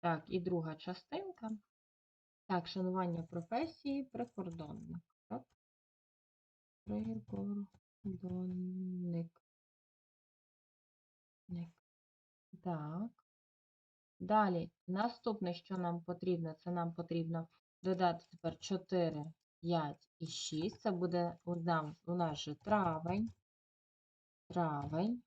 Так, і друга частинка. Так, шанування професії прикордонник. Так. Прикордонник. Так. Далі, наступне, що нам потрібно, це нам потрібно додати тепер 4, 5 і 6. Це буде у нас, у же травень. Травень.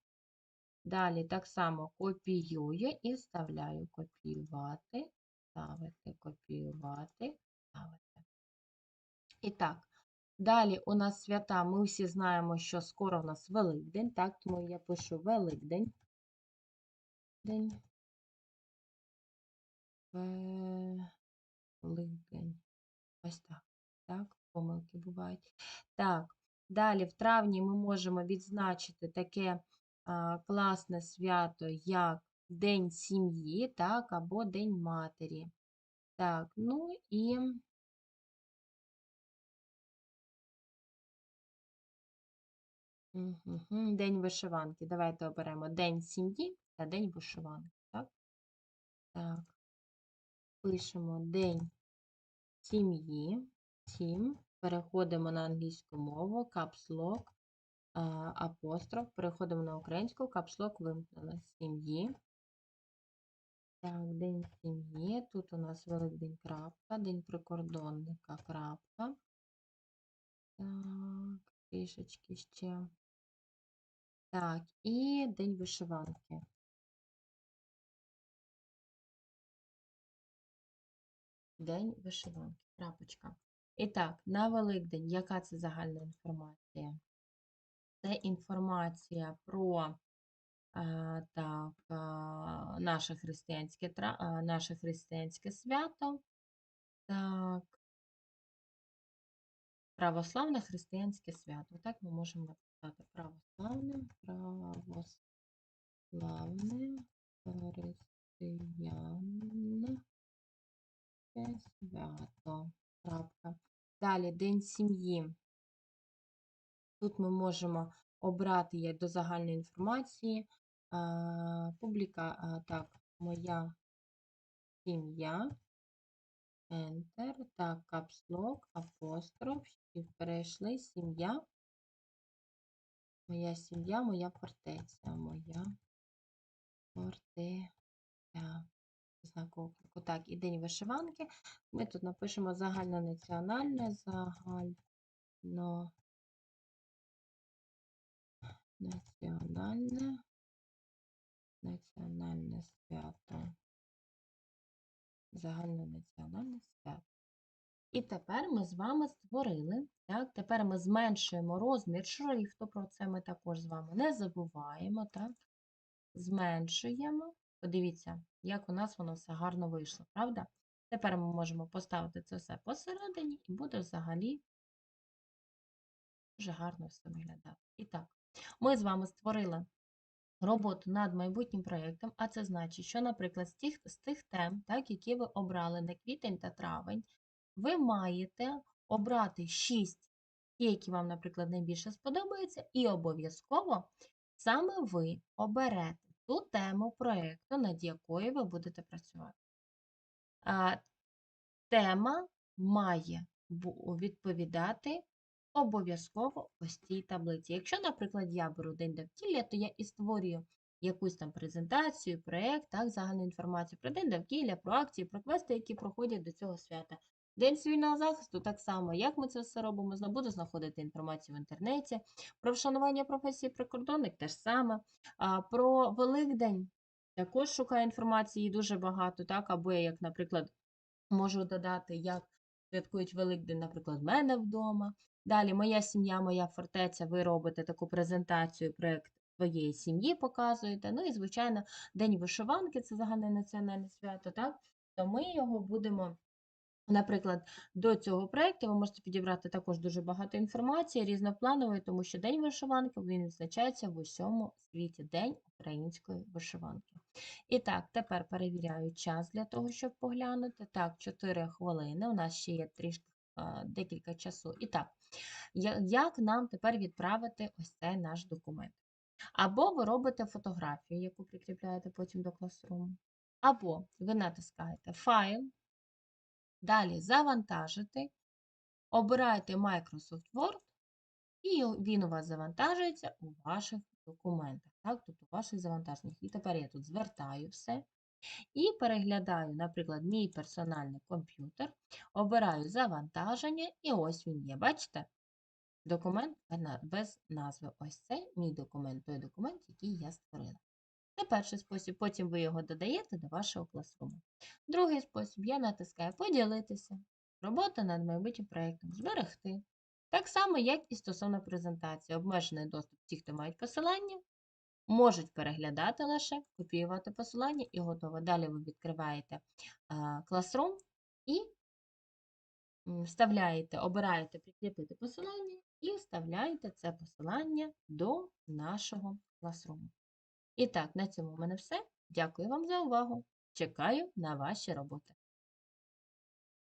Далі так само копіюю і вставляю копіювати, ставити, копіювати, ставити. І так, далі у нас свята, ми всі знаємо, що скоро у нас Великдень, так, тому я пишу Великдень. День. Великдень. Ось так. Так, помилки бувають. Так, далі в травні ми можемо відзначити таке класне свято, як День сім'ї, так, або День матері. Так, ну і День вишиванки. Давайте оберемо День сім'ї та День вишиванки. Так? Так. Пишемо День сім'ї. Сім. Переходимо на англійську мову, капслок, апостроф. Переходимо на українську, капслок вимкнули. Сім'ї. Так, День сім'ї. Тут у нас Великдень крапка, День прикордонника крапка. Так, трішечки ще. Так, і День вишиванки. День вишиванки. Крапочка. І так, на Великдень, яка це загальна інформація? Це інформація про так, наше, християнське, наше християнське свято. Так, православне християнське свято. Так ми можемо написати православне, православне християнське свято. Крапка. Далі День сім'ї. Тут ми можемо обрати як до загальної інформації. Публіка, так, моя сім'я. Enter, так, капслок, апостроф, і перейшли сім'я. Моя сім'я, моя фортеця, моя фортеця. Так, і день вишиванки. Ми тут напишемо загальнонаціональне, загально національне, національне свято. Загальнонаціональне свято. І тепер ми з вами створили, так, тепер ми зменшуємо розмір шрифту, про це ми також з вами не забуваємо, так, зменшуємо. Подивіться, як у нас воно все гарно вийшло, правда? Тепер ми можемо поставити це все посередині і буде взагалі дуже гарно все виглядати. І так, ми з вами створили роботу над майбутнім проєктом, а це значить, що, наприклад, з тих, з тих тем, так, які ви обрали на квітень та травень, ви маєте обрати 6, ті, які вам, наприклад, найбільше сподобаються, і обов'язково саме ви оберете ту тему проєкту, над якою ви будете працювати. А, Тема має відповідати обов'язково ось цій таблиці. Якщо, наприклад, я беру день довкілля, то я і створюю якусь там презентацію, проєкт, так, загальну інформацію про день довкілля, про акції, про квести, які проходять до цього свята. День цивільного захисту так само, як ми це все робимо, буду знаходити інформацію в інтернеті. Про вшанування професії прикордонник теж саме. А, Про Великдень також шукаю інформації дуже багато, так, або я, як, наприклад, можу додати, як святкують Великдень, наприклад, в мене вдома. Далі моя сім'я, моя фортеця, ви робите таку презентацію, проєкт своєї сім'ї показуєте. Ну і, звичайно, День вишиванки це загальне національне свято, так? то ми його будемо. Наприклад, до цього проєкту ви можете підібрати також дуже багато інформації, різнопланової, тому що День вишиванки він відзначається в усьому світі День української вишиванки. І так, тепер перевіряю час для того, щоб поглянути. Так, 4 хвилини. У нас ще є трішки декілька часу. І так, як нам тепер відправити ось цей наш документ? Або ви робите фотографію, яку прикріпляєте потім до класруму. Або ви натискаєте Файл, далі Завантажити, обираєте Microsoft Word, і він у вас завантажується у ваших документах, так, тобто у ваших завантаженнях. І тепер я тут звертаю все і переглядаю, наприклад, мій персональний комп'ютер, обираю завантаження, і ось він є. Бачите? Документ без назви. Ось це мій документ, той документ, який я створила. Це перший спосіб, потім ви його додаєте до вашого класруму. Другий спосіб я натискаю поділитися, робота над майбутнім проєктом, зберегти. Так само, як і стосовно презентації. Обмежений доступ ті, хто мають посилання, можуть переглядати лише, копіювати посилання і готово. Далі ви відкриваєте а, Classroom і вставляєте, обираєте прикріпити посилання і вставляєте це посилання до нашого Classroom. І так, на цьому в мене все. Дякую вам за увагу. Чекаю на ваші роботи.